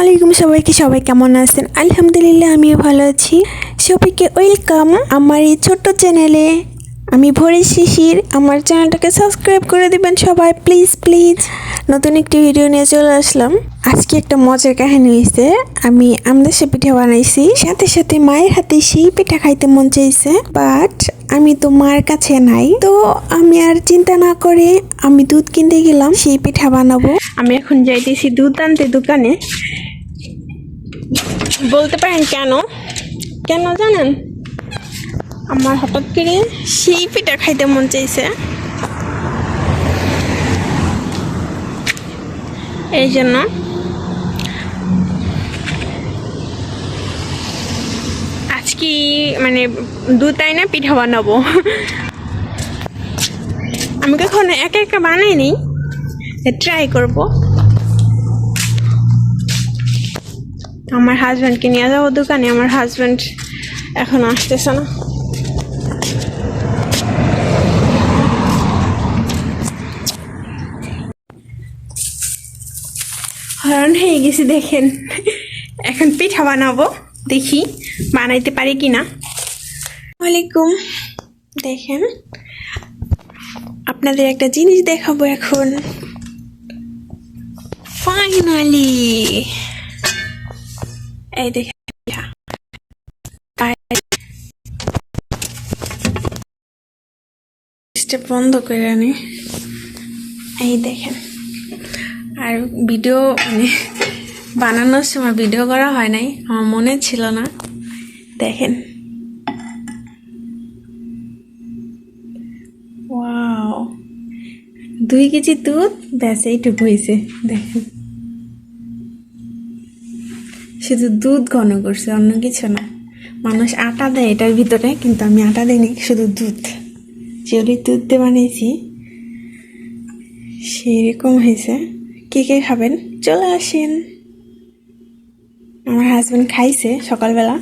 আলাইকুম সবাইকে, সবাই কেমন আছেন? আলহামদুলিল্লাহ, আমিও ভালো আছি। সবাইকে ওয়েলকাম আমার এই ছোট্ট চ্যানেলে। আমি ভোরের শিশির, আমার চ্যানেলটাকে সাবস্ক্রাইব করে দিবেন সবাই, প্লিজ প্লিজ। নতুন একটি ভিডিও নিয়ে চলে আসলাম। আজকে একটা মজার কাহিনী হয়েছে আমি আমদেশে পিঠা বানাইছি। সাথে সাথে মায়ের হাতে সেই পিঠা খাইতে মন চাইছে। বাট আমি তো মার কাছে নাই। তো আমি আর চিন্তা না করে আমি দুধ কিনতে গেলাম, সেই পিঠা বানাবো। আমি এখন যাইতেছি দুধ আনতে দোকানে। বলতে পারেন কেন? কেন জানেন? আমার হঠাৎ করে সেই পিঠা খাইতে মন চাইছে। এই জন্য। আজকে মানে দুধ তাই না পিঠা বানাবো। আমি কখনো একা একা বানাইনি। ট্রাই করব। আমার হাজব্যান্ডকে নিয়ে যাব দোকানে, আমার হাজব্যান্ড এখন আসতেছে না। হরণ হয়ে গেছি, দেখেন। এখন পিঠা বানাবো, দেখি বানাইতে পারি কি না ওয়ালাইকুম দেখেন, আপনাদের একটা জিনিস দেখাবো এখন। ফাইনালি এই স্টেপ বন্ধ করে আনি এই দেখেন। আর ভিডিও মানে বানানোর সময় ভিডিও করা হয় নাই। আমার মনে ছিল না। দেখেন। দুই কেজি দুধ, ব্যাস, এইটুকু হয়েছে। দেখেন। শুধু দুধ ঘন করছে, অন্য কিছু না। মানুষ আটা দেয় এটার ভিতরে, কিন্তু আমি আটা দিইনি, শুধু দুধ। যেগুলি দুধ দিয়ে বানিয়েছি সেরকম হয়েছে। কে কে খাবেন? চলে আসেন। আমার হাজব্যান্ড খাইছে সকালবেলা।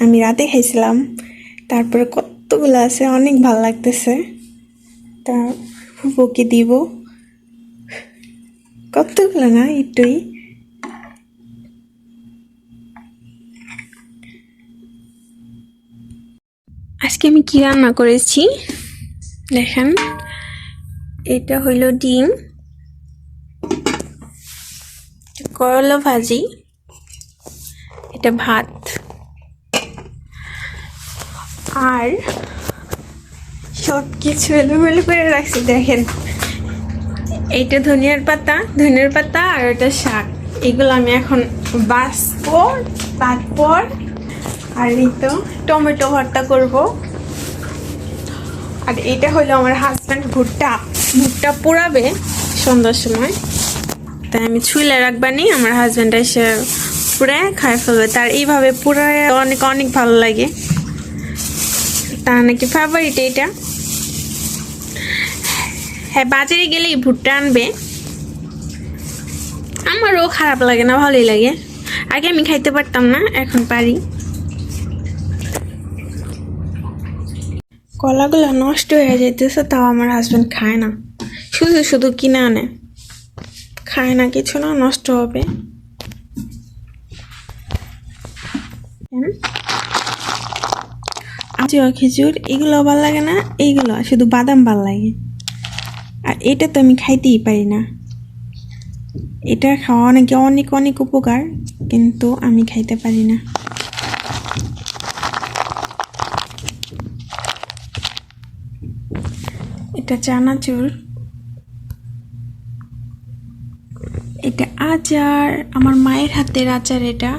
আমি রাতে খাইছিলাম। তারপরে কতগুলো আছে, অনেক ভালো লাগতেছে। তা ফুপুকে দিব। কতগুলো না, একটুই। আজকে আমি কি রান্না করেছি? দেখেন, এটা হইল ডিম, করলা ভাজি, এটা ভাত, আর সব কিছু এলোমেলো করে রাখছি, দেখেন। এইটা ধনিয়ার পাতা ধনিয়ার পাতা আর ওটা শাক। এগুলো আমি এখন বাসবো তারপর আর এই তো টমেটো ভর্তা করব। আর এটা হলো আমার হাজব্যান্ড ভুট্টা। ভুট্টা পোড়াবে সন্ধ্যার সময়। তাই আমি ছুইলে রাখবানি আমার হাজব্যান্ড এসে পুরে খায় ফেলবে। তার এইভাবে পুরায় অনেক অনেক ভালো লাগে। তার নাকি ফেভারিট এইটা? হ্যাঁ বাজারে গেলেই ভুট্টা আনবে। আমারও খারাপ লাগে না, ভালোই লাগে। আগে আমি খাইতে পারতাম না, এখন পারি। কলাগুলো নষ্ট হয়ে যেতেছে তাও আমার হাজব্যান্ড খায় না। শুধু শুধু কিনে আনে। খায় না কিছু না, নষ্ট হবে। আজও খেজুর, এগুলো ভালো লাগে না, এইগুলো শুধু বাদাম ভালো লাগে। আর এটা তো আমি খাইতেই পারি না। এটা খাওয়া নাকি অনেক অনেক উপকার, কিন্তু আমি খাইতে পারি না। এটা চানাচুর। এটা আচার আমার মায়ের হাতের আচার এটা।